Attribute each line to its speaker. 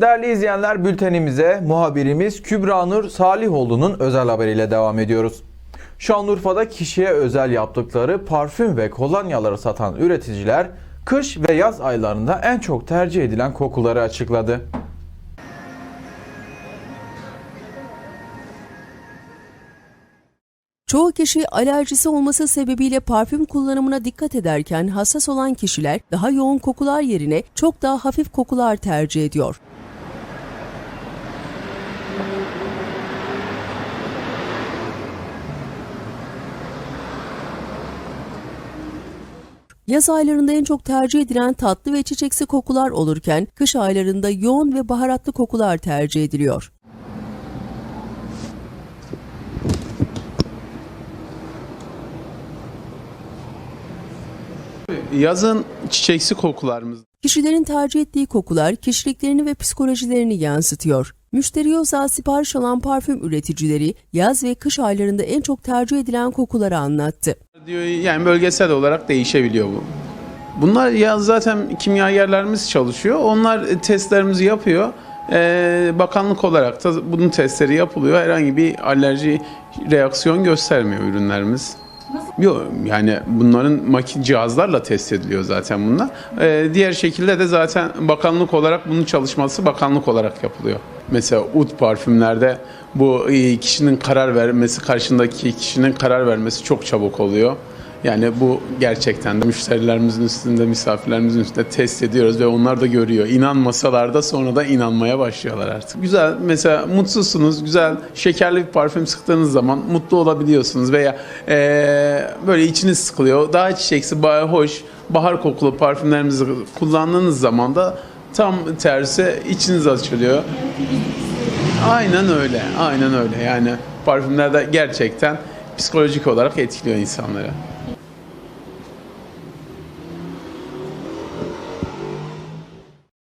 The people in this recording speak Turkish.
Speaker 1: Değerli izleyenler bültenimize muhabirimiz Kübra Nur Salihoğlu'nun özel haberiyle devam ediyoruz. Şanlıurfa'da kişiye özel yaptıkları parfüm ve kolonyaları satan üreticiler kış ve yaz aylarında en çok tercih edilen kokuları açıkladı.
Speaker 2: Çoğu kişi alerjisi olması sebebiyle parfüm kullanımına dikkat ederken hassas olan kişiler daha yoğun kokular yerine çok daha hafif kokular tercih ediyor. Yaz aylarında en çok tercih edilen tatlı ve çiçeksi kokular olurken kış aylarında yoğun ve baharatlı kokular tercih ediliyor.
Speaker 3: Yazın çiçeksi kokularımız.
Speaker 2: Kişilerin tercih ettiği kokular kişiliklerini ve psikolojilerini yansıtıyor. Müşteri özel sipariş alan parfüm üreticileri yaz ve kış aylarında en çok tercih edilen kokuları anlattı.
Speaker 3: Diyor yani bölgesel olarak değişebiliyor bu. Bunlar ya zaten kimyagerlerimiz çalışıyor. Onlar testlerimizi yapıyor. Ee, bakanlık olarak da bunun testleri yapılıyor. Herhangi bir alerji reaksiyon göstermiyor ürünlerimiz. Yok yani bunların makine cihazlarla test ediliyor zaten bunlar. Ee, diğer şekilde de zaten bakanlık olarak bunun çalışması bakanlık olarak yapılıyor. Mesela ud parfümlerde bu e, kişinin karar vermesi, karşındaki kişinin karar vermesi çok çabuk oluyor. Yani bu gerçekten de müşterilerimizin üstünde, misafirlerimizin üstünde test ediyoruz ve onlar da görüyor. İnanmasalar da sonra da inanmaya başlıyorlar artık. Güzel mesela mutsuzsunuz, güzel şekerli bir parfüm sıktığınız zaman mutlu olabiliyorsunuz veya eee, böyle içiniz sıkılıyor. Daha çiçeksi, ba- hoş, bahar kokulu parfümlerimizi kullandığınız zaman da tam tersi içiniz açılıyor. Aynen öyle, aynen öyle. Yani parfümler de gerçekten psikolojik olarak etkiliyor insanları.